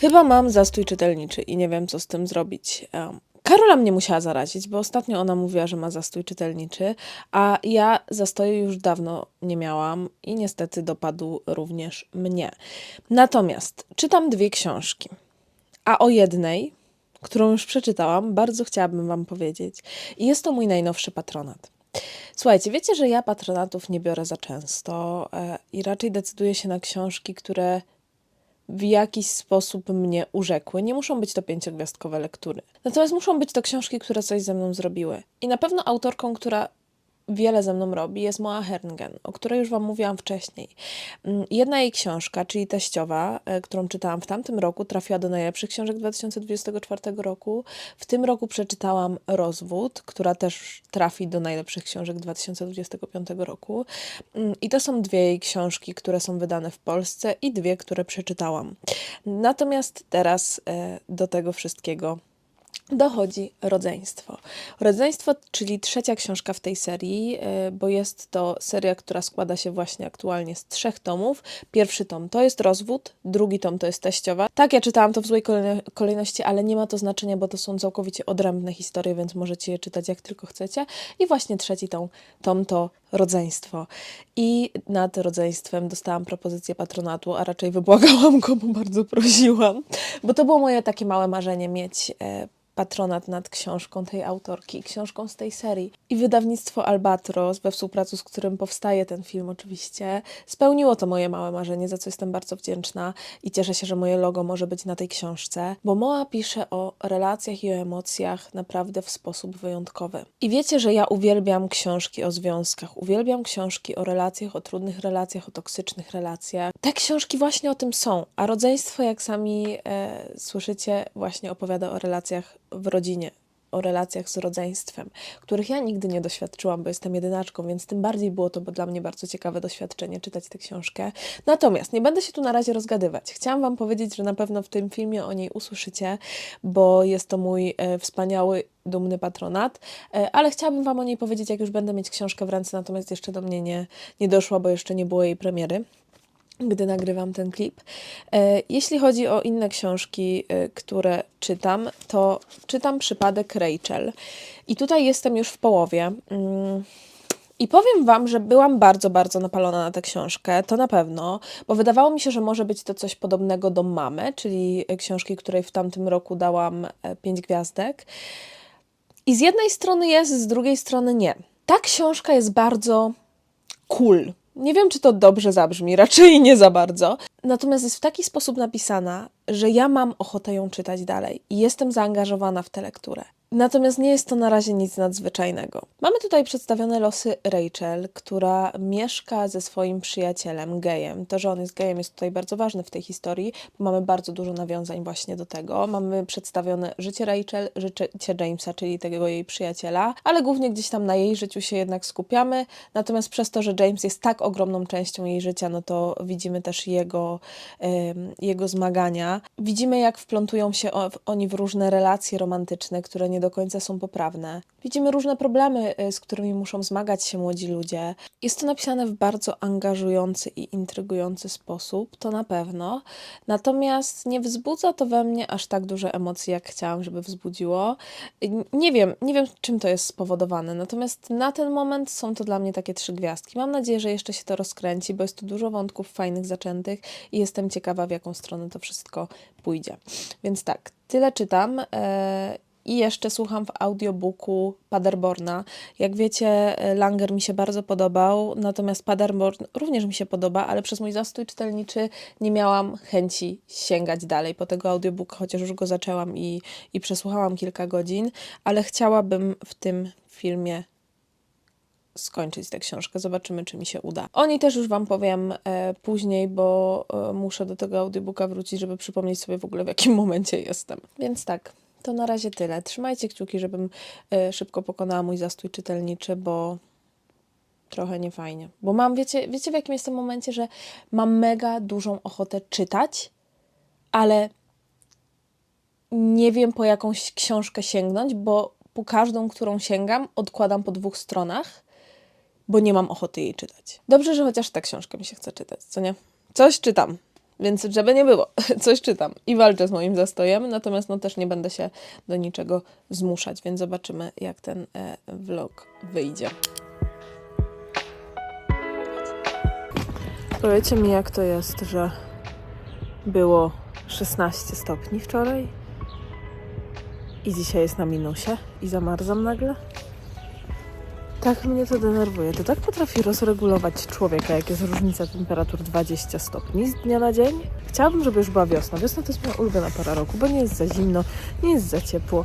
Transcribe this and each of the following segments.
Chyba mam zastój czytelniczy i nie wiem, co z tym zrobić. Em, Karola mnie musiała zarazić, bo ostatnio ona mówiła, że ma zastój czytelniczy, a ja zastoju już dawno nie miałam i niestety dopadł również mnie. Natomiast czytam dwie książki, a o jednej, którą już przeczytałam, bardzo chciałabym Wam powiedzieć. I jest to mój najnowszy patronat. Słuchajcie, wiecie, że ja patronatów nie biorę za często e, i raczej decyduję się na książki, które w jakiś sposób mnie urzekły. Nie muszą być to pięciogwiazdkowe lektury. Natomiast muszą być to książki, które coś ze mną zrobiły. I na pewno autorką, która wiele ze mną robi, jest Moa Herngen, o której już Wam mówiłam wcześniej. Mm, Jedna jej książka, czyli Teściowa, e, którą czytałam w tamtym roku, trafiła do najlepszych książek 2024 roku. W tym roku przeczytałam Rozwód, która też trafi do najlepszych książek 2025 roku. Mm, I to są dwie jej książki, które są wydane w Polsce i dwie, które przeczytałam. Natomiast teraz e, do tego wszystkiego dochodzi rodzeństwo. Rodzeństwo, czyli trzecia książka w tej serii, e, bo jest to seria, która składa się właśnie aktualnie z trzech tomów. Pierwszy tom to jest rozwód, drugi tom to jest teściowa. Tak, ja czytałam to w złej kolejno- kolejności, ale nie ma to znaczenia, bo to są całkowicie odrębne historie, więc możecie je czytać jak tylko chcecie. I właśnie trzeci tom, tom to rodzeństwo. I nad rodzeństwem dostałam propozycję patronatu, a raczej wybłagałam go, bo bardzo prosiłam, bo to było moje takie małe marzenie mieć e, patronat nad książką tej autorki, książką z tej serii. I wydawnictwo Albatros, we współpracy z którym powstaje ten film oczywiście, spełniło to moje małe marzenie, za co jestem bardzo wdzięczna i cieszę się, że moje logo może być na tej książce, bo Moa pisze o relacjach i o emocjach naprawdę w sposób wyjątkowy. I wiecie, że ja uwielbiam książki o związkach, uwielbiam książki o relacjach, o trudnych relacjach, o toksycznych relacjach. Te książki właśnie o tym są, a rodzeństwo, jak sami e, słyszycie, właśnie opowiada o relacjach w rodzinie, o relacjach z rodzeństwem, których ja nigdy nie doświadczyłam, bo jestem jedynaczką, więc tym bardziej było to dla mnie bardzo ciekawe doświadczenie czytać tę książkę. Natomiast nie będę się tu na razie rozgadywać. Chciałam Wam powiedzieć, że na pewno w tym filmie o niej usłyszycie, bo jest to mój e, wspaniały, dumny patronat, e, ale chciałabym Wam o niej powiedzieć, jak już będę mieć książkę w ręce, natomiast jeszcze do mnie nie, nie doszła, bo jeszcze nie było jej premiery gdy nagrywam ten klip. E, Jeśli chodzi o inne książki, e, które czytam, to czytam przypadek Rachel. I tutaj jestem już w połowie. Mm, I powiem Wam, że byłam bardzo, bardzo napalona na tę książkę, to na pewno, bo wydawało mi się, że może być to coś podobnego do Mamy, czyli książki, której w tamtym roku dałam e, pięć gwiazdek. I z jednej strony jest, z drugiej strony nie. Ta książka jest bardzo cool. Nie wiem, czy to dobrze zabrzmi, raczej nie za bardzo. Natomiast jest w taki sposób napisana, że ja mam ochotę ją czytać dalej i jestem zaangażowana w tę lekturę. Natomiast nie jest to na razie nic nadzwyczajnego. Mamy tutaj przedstawione losy Rachel, która mieszka ze swoim przyjacielem gejem. To, że on jest gejem, jest tutaj bardzo ważne w tej historii, bo mamy bardzo dużo nawiązań właśnie do tego. Mamy przedstawione życie Rachel, życie Jamesa, czyli tego jej przyjaciela, ale głównie gdzieś tam na jej życiu się jednak skupiamy. Natomiast przez to, że James jest tak ogromną częścią jej życia, no to widzimy też jego, jego zmagania. Widzimy, jak wplątują się oni w różne relacje romantyczne, które nie do końca są poprawne. Widzimy różne problemy, y, z którymi muszą zmagać się młodzi ludzie. Jest to napisane w bardzo angażujący i intrygujący sposób, to na pewno. Natomiast nie wzbudza to we mnie aż tak duże emocje, jak chciałam, żeby wzbudziło. Nie wiem, nie wiem, czym to jest spowodowane. Natomiast na ten moment są to dla mnie takie trzy gwiazdki. Mam nadzieję, że jeszcze się to rozkręci, bo jest tu dużo wątków fajnych, zaczętych i jestem ciekawa, w jaką stronę to wszystko pójdzie. Więc tak, tyle czytam. e, I jeszcze słucham w audiobooku Paderborna. Jak wiecie, e, Langer mi się bardzo podobał, natomiast Paderborn również mi się podoba, ale przez mój zastój czytelniczy nie miałam chęci sięgać dalej po tego audiobooka, chociaż już go zaczęłam i, i przesłuchałam kilka godzin, ale chciałabym w tym filmie skończyć tę książkę. Zobaczymy, czy mi się uda. O niej też już Wam powiem e, później, bo e, muszę do tego audiobooka wrócić, żeby przypomnieć sobie w ogóle, w jakim momencie jestem. Więc tak, To na razie tyle. Trzymajcie kciuki, żebym e, szybko pokonała mój zastój czytelniczy, bo trochę niefajnie. Bo mam, wiecie, wiecie w jakim jestem momencie, że mam mega dużą ochotę czytać, ale nie wiem po jakąś książkę sięgnąć, bo po każdą, którą sięgam, odkładam po dwóch stronach, bo nie mam ochoty jej czytać. Dobrze, że chociaż tę książkę mi się chce czytać, co nie? Coś czytam, więc żeby nie było, coś czytam i walczę z moim zastojem, natomiast no też nie będę się do niczego zmuszać, więc zobaczymy, jak ten e, vlog wyjdzie. Powiedzcie mi, jak to jest, że było 16 stopni wczoraj i dzisiaj jest na minusie i zamarzam nagle? Tak mnie to denerwuje. To tak potrafi rozregulować człowieka, jak jest różnica temperatur 20 stopni z dnia na dzień. Chciałabym, żeby już była wiosna. Wiosna to jest moja ulubiona pora roku, bo nie jest za zimno, nie jest za ciepło.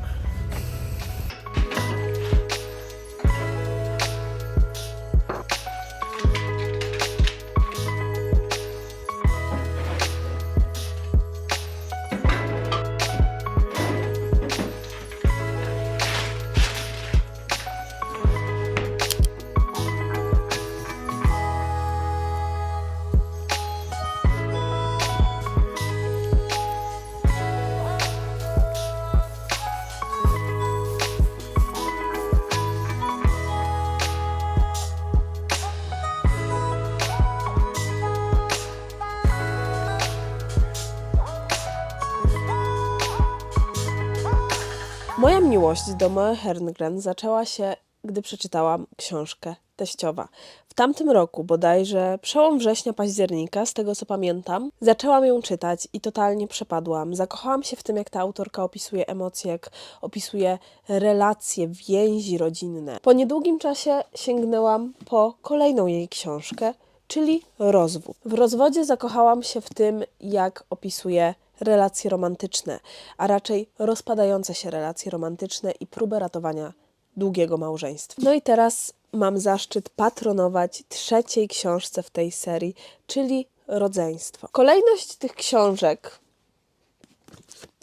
Moja miłość do Moe Herngren zaczęła się, gdy przeczytałam książkę Teściowa. W tamtym roku, bodajże przełom września, października, z tego co pamiętam, zaczęłam ją czytać i totalnie przepadłam. Zakochałam się w tym, jak ta autorka opisuje emocje, jak opisuje relacje, więzi rodzinne. Po niedługim czasie sięgnęłam po kolejną jej książkę, czyli Rozwód. W rozwodzie zakochałam się w tym, jak opisuje relacje romantyczne, a raczej rozpadające się relacje romantyczne i próbę ratowania długiego małżeństwa. No i teraz mam zaszczyt patronować trzeciej książce w tej serii, czyli Rodzeństwo. Kolejność tych książek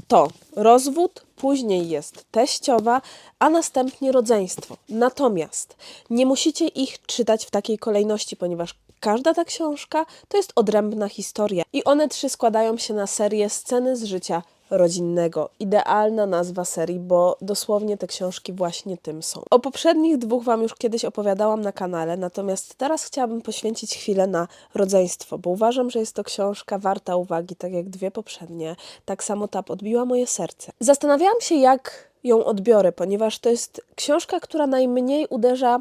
to rozwód, później jest teściowa, a następnie rodzeństwo. Natomiast nie musicie ich czytać w takiej kolejności, ponieważ każda ta książka to jest odrębna historia i one trzy składają się na serię Sceny z życia rodzinnego. Idealna nazwa serii, bo dosłownie te książki właśnie tym są. O poprzednich dwóch Wam już kiedyś opowiadałam na kanale, natomiast teraz chciałabym poświęcić chwilę na rodzeństwo, bo uważam, że jest to książka warta uwagi, tak jak dwie poprzednie. Tak samo ta podbiła moje serce. Zastanawiałam się, jak ją odbiorę, ponieważ to jest książka, która najmniej uderza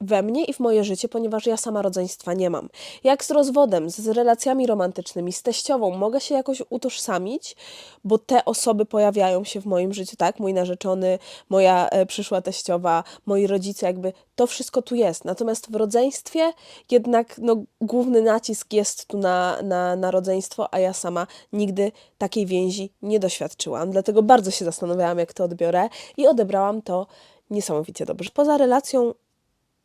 we mnie i w moje życie, ponieważ ja sama rodzeństwa nie mam. Jak z rozwodem, z relacjami romantycznymi, z teściową mogę się jakoś utożsamić, bo te osoby pojawiają się w moim życiu, tak? Mój narzeczony, moja e, przyszła teściowa, moi rodzice, jakby to wszystko tu jest. Natomiast w rodzeństwie jednak no, główny nacisk jest tu na, na, na rodzeństwo, a ja sama nigdy takiej więzi nie doświadczyłam. Dlatego bardzo się zastanawiałam, jak to odbiorę i odebrałam to niesamowicie dobrze. Poza relacją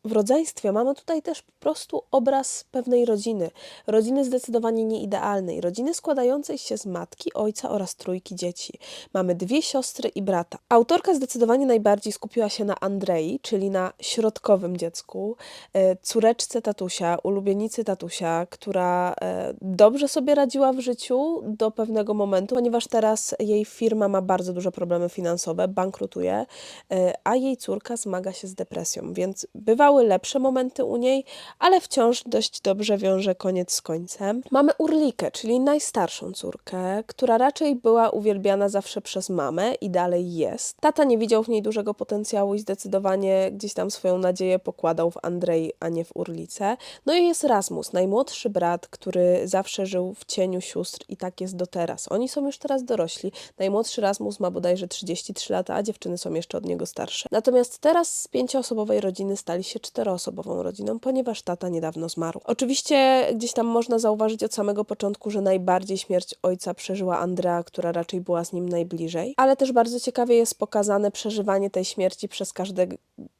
w rodzeństwie mamy tutaj też po prostu obraz pewnej rodziny. Rodziny zdecydowanie nieidealnej. Rodziny składającej się z matki, ojca oraz trójki dzieci. Mamy dwie siostry i brata. Autorka zdecydowanie najbardziej skupiła się na Andrei, czyli na środkowym dziecku, e, córeczce tatusia, ulubienicy tatusia, która e, dobrze sobie radziła w życiu do pewnego momentu, ponieważ teraz jej firma ma bardzo duże problemy finansowe, bankrutuje, e, a jej córka zmaga się z depresją, więc bywały lepsze momenty u niej, ale wciąż dość dobrze wiąże koniec z końcem. Mamy Urlikę, czyli najstarszą córkę, która raczej była uwielbiana zawsze przez mamę i dalej jest. Tata nie widział w niej dużego potencjału i zdecydowanie gdzieś tam swoją nadzieję pokładał w Andrzej, a nie w Urlice. No i jest Rasmus, najmłodszy brat, który zawsze żył w cieniu sióstr i tak jest do teraz. Oni są już teraz dorośli. Najmłodszy Rasmus ma bodajże 33 lata, a dziewczyny są jeszcze od niego starsze. Natomiast teraz z pięcioosobowej rodziny stali się czteroosobową rodziną, ponieważ tata niedawno zmarł. Oczywiście gdzieś tam można zauważyć od samego początku, że najbardziej śmierć ojca przeżyła Andrea, która raczej była z nim najbliżej, ale też bardzo ciekawie jest pokazane przeżywanie tej śmierci przez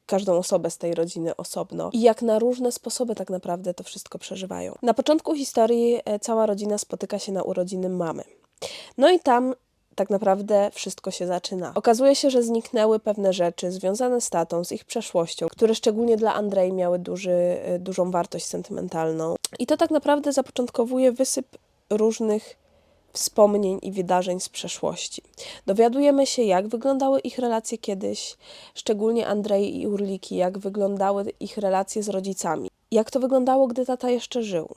każdą osobę z tej rodziny osobno i jak na różne sposoby tak naprawdę to wszystko przeżywają. Na początku historii e, cała rodzina spotyka się na urodziny mamy. No i tam tak naprawdę wszystko się zaczyna. Okazuje się, że zniknęły pewne rzeczy związane z tatą, z ich przeszłością, które szczególnie dla Andrei miały duży, y, dużą wartość sentymentalną. I to tak naprawdę zapoczątkowuje wysyp różnych wspomnień i wydarzeń z przeszłości. Dowiadujemy się, jak wyglądały ich relacje kiedyś, szczególnie Andrei i Urliki, jak wyglądały ich relacje z rodzicami, jak to wyglądało, gdy tata jeszcze żył.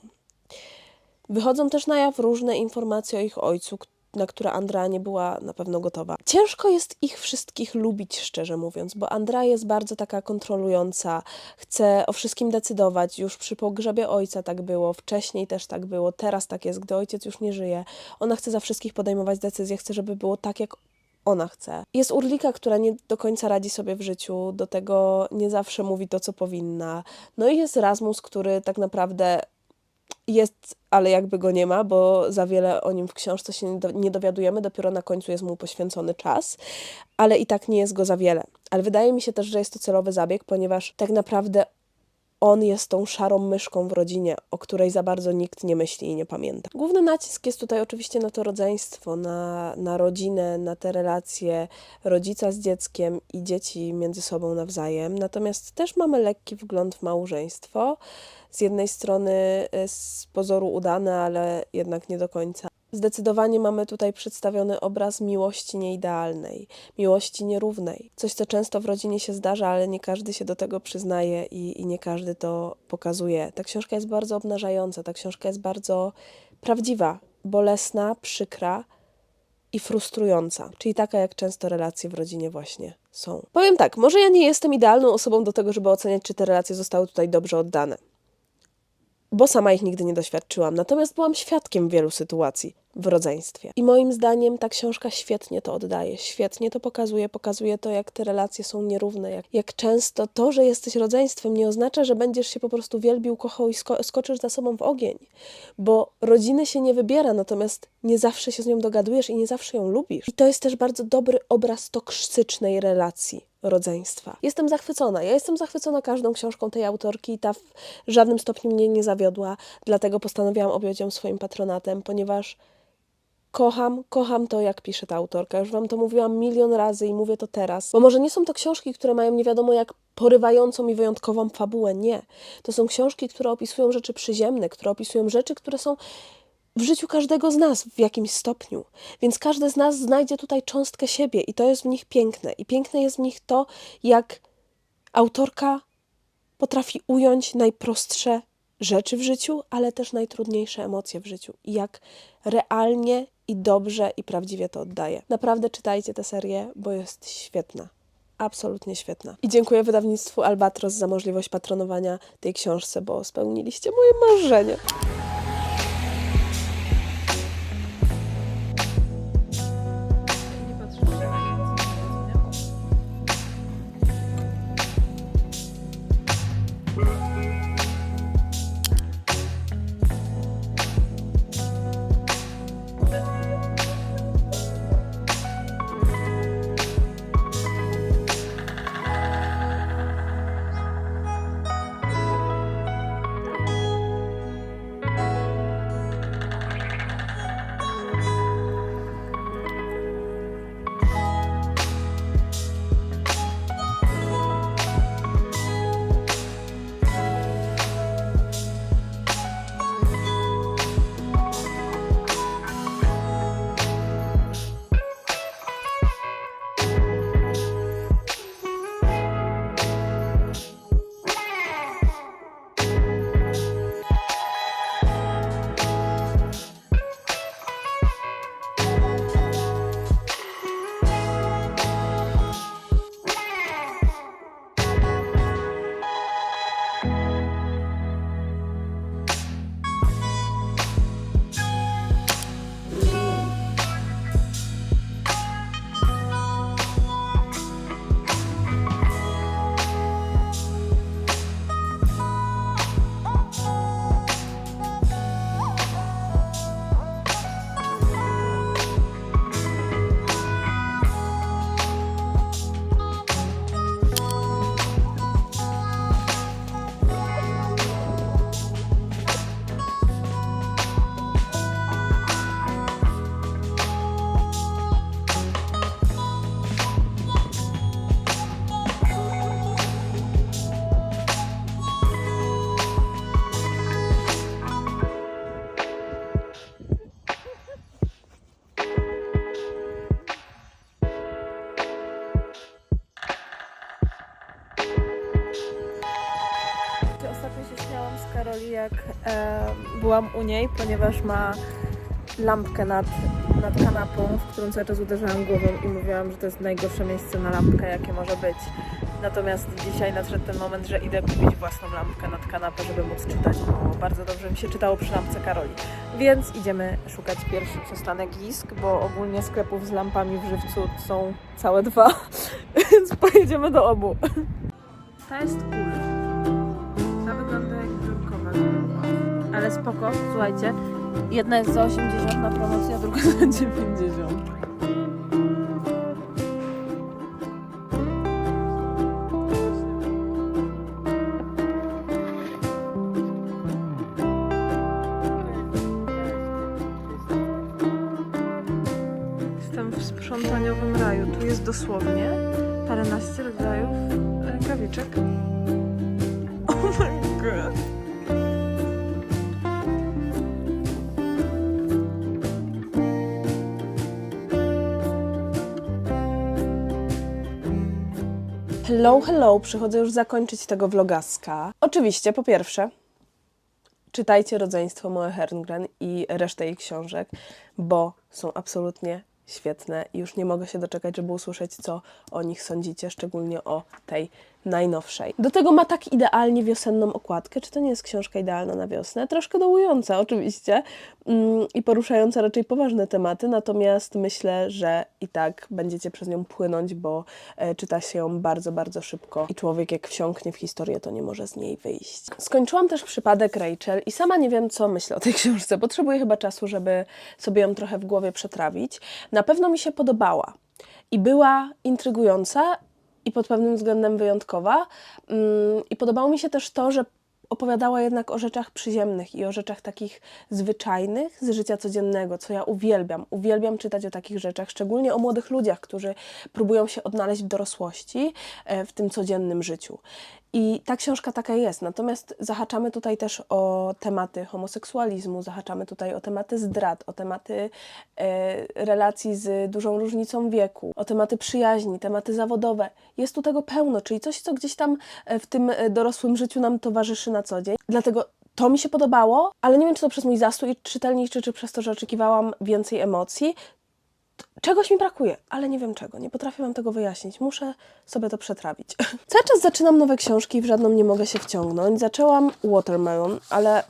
Wychodzą też na jaw różne informacje o ich ojcu, na które Andrea nie była na pewno gotowa. Ciężko jest ich wszystkich lubić, szczerze mówiąc, bo Andrea jest bardzo taka kontrolująca, chce o wszystkim decydować. Już przy pogrzebie ojca tak było, wcześniej też tak było, teraz tak jest, gdy ojciec już nie żyje. Ona chce za wszystkich podejmować decyzje, chce, żeby było tak, jak ona chce. Jest Urlika, która nie do końca radzi sobie w życiu, do tego nie zawsze mówi to, co powinna. No i jest Rasmus, który tak naprawdę jest, ale jakby go nie ma, bo za wiele o nim w książce się nie do- nie dowiadujemy, dopiero na końcu jest mu poświęcony czas, ale i tak nie jest go za wiele. Ale wydaje mi się też, że jest to celowy zabieg, ponieważ tak naprawdę on jest tą szarą myszką w rodzinie, o której za bardzo nikt nie myśli i nie pamięta. Główny nacisk jest tutaj oczywiście na to rodzeństwo, na, na rodzinę, na te relacje rodzica z dzieckiem i dzieci między sobą nawzajem. Natomiast też mamy lekki wgląd w małżeństwo. Z jednej strony y, z pozoru udane, ale jednak nie do końca. Zdecydowanie mamy tutaj przedstawiony obraz miłości nieidealnej, miłości nierównej. Coś, co często w rodzinie się zdarza, ale nie każdy się do tego przyznaje i, i nie każdy to pokazuje. Ta książka jest bardzo obnażająca, ta książka jest bardzo prawdziwa, bolesna, przykra i frustrująca, czyli taka, jak często relacje w rodzinie właśnie są. Powiem tak, może ja nie jestem idealną osobą do tego, żeby oceniać, czy te relacje zostały tutaj dobrze oddane bo sama ich nigdy nie doświadczyłam. Natomiast byłam świadkiem wielu sytuacji w rodzeństwie. I moim zdaniem ta książka świetnie to oddaje, świetnie to pokazuje, pokazuje to, jak te relacje są nierówne, jak, jak często to, że jesteś rodzeństwem, nie oznacza, że będziesz się po prostu wielbił, kochał i sko- skoczysz za sobą w ogień. Bo rodziny się nie wybiera, natomiast nie zawsze się z nią dogadujesz i nie zawsze ją lubisz. I to jest też bardzo dobry obraz toksycznej relacji rodzeństwa. Jestem zachwycona. Ja jestem zachwycona każdą książką tej autorki ta w żadnym stopniu mnie nie zawiodła, dlatego postanowiłam objąć ją swoim patronatem, ponieważ kocham, kocham to, jak pisze ta autorka. Już wam to mówiłam milion razy i mówię to teraz. Bo może nie są to książki, które mają nie wiadomo jak porywającą i wyjątkową fabułę. Nie. To są książki, które opisują rzeczy przyziemne, które opisują rzeczy, które są w życiu każdego z nas w jakimś stopniu. Więc każdy z nas znajdzie tutaj cząstkę siebie i to jest w nich piękne. I piękne jest w nich to, jak autorka potrafi ująć najprostsze rzeczy w życiu, ale też najtrudniejsze emocje w życiu. I jak realnie i dobrze i prawdziwie to oddaje. Naprawdę czytajcie tę serię, bo jest świetna. Absolutnie świetna. I dziękuję wydawnictwu Albatros za możliwość patronowania tej książce, bo spełniliście moje marzenie. Byłam u niej, ponieważ ma lampkę nad, nad kanapą, w którą cały czas uderzałam głową i mówiłam, że to jest najgorsze miejsce na lampkę, jakie może być. Natomiast dzisiaj nadszedł ten moment, że idę kupić własną lampkę nad kanapę, żeby móc czytać, bo bardzo dobrze mi się czytało przy lampce Karoli. Więc idziemy szukać pierwszy przystanek Gisk, bo ogólnie sklepów z lampami w żywcu są całe dwa, więc pojedziemy do obu. Ta jest cool. Ale spoko, słuchajcie. Jedna jest za 80 na promocji, a druga za 90. Jestem w sprzątaniowym raju. Tu jest dosłownie paręnaście rodzajów rękawiczek. Hello, hello, przychodzę już zakończyć tego vlogaska. Oczywiście, po pierwsze, czytajcie Rodzeństwo Moe Herngren i resztę jej książek, bo są absolutnie świetne już nie mogę się doczekać, żeby usłyszeć, co o nich sądzicie, szczególnie o tej najnowszej. Do tego ma tak idealnie wiosenną okładkę. Czy to nie jest książka idealna na wiosnę? Troszkę dołująca oczywiście mm, i poruszająca raczej poważne tematy, natomiast myślę, że i tak będziecie przez nią płynąć, bo e, czyta się ją bardzo, bardzo szybko i człowiek jak wsiąknie w historię, to nie może z niej wyjść. Skończyłam też przypadek Rachel i sama nie wiem, co myślę o tej książce. Potrzebuję chyba czasu, żeby sobie ją trochę w głowie przetrawić. Na pewno mi się podobała i była intrygująca i pod pewnym względem wyjątkowa. Mm, I podobało mi się też to, że opowiadała jednak o rzeczach przyziemnych i o rzeczach takich zwyczajnych z życia codziennego, co ja uwielbiam. Uwielbiam czytać o takich rzeczach, szczególnie o młodych ludziach, którzy próbują się odnaleźć w dorosłości, e, w tym codziennym życiu. I ta książka taka jest. Natomiast zahaczamy tutaj też o tematy homoseksualizmu, zahaczamy tutaj o tematy zdrad, o tematy e, relacji z dużą różnicą wieku, o tematy przyjaźni, tematy zawodowe. Jest tu tego pełno, czyli coś, co gdzieś tam e, w tym e, dorosłym życiu nam towarzyszy na co dzień. Dlatego to mi się podobało, ale nie wiem, czy to przez mój zastój czytelniczy, czy przez to, że oczekiwałam więcej emocji. Czegoś mi brakuje, ale nie wiem czego. Nie potrafię Wam tego wyjaśnić. Muszę sobie to przetrawić. Cały czas zaczynam nowe książki i w żadną nie mogę się wciągnąć. Zaczęłam Watermelon, ale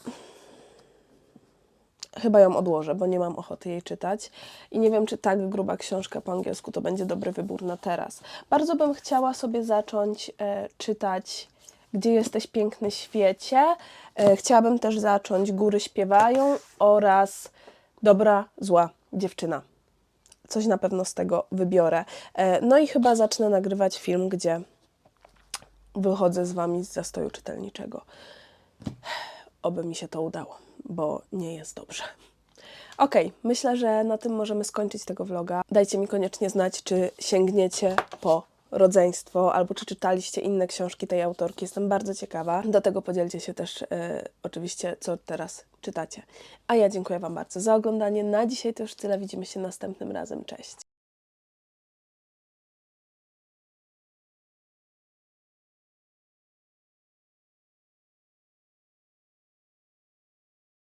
chyba ją odłożę, bo nie mam ochoty jej czytać. I nie wiem, czy tak gruba książka po angielsku to będzie dobry wybór na teraz. Bardzo bym chciała sobie zacząć e, czytać Gdzie jesteś piękny świecie. E, chciałabym też zacząć Góry śpiewają oraz Dobra, zła dziewczyna coś na pewno z tego wybiorę. E, No i chyba zacznę nagrywać film, gdzie wychodzę z Wami z zastoju czytelniczego. Oby mi się to udało, bo nie jest dobrze. Okej, myślę, że na tym możemy skończyć tego vloga. Dajcie mi koniecznie znać, czy sięgniecie po rodzeństwo, albo czy czytaliście inne książki tej autorki. Jestem bardzo ciekawa. Do tego podzielcie się też e, oczywiście, co teraz czytacie. A ja dziękuję Wam bardzo za oglądanie. Na dzisiaj to już tyle. Widzimy się następnym razem. Cześć.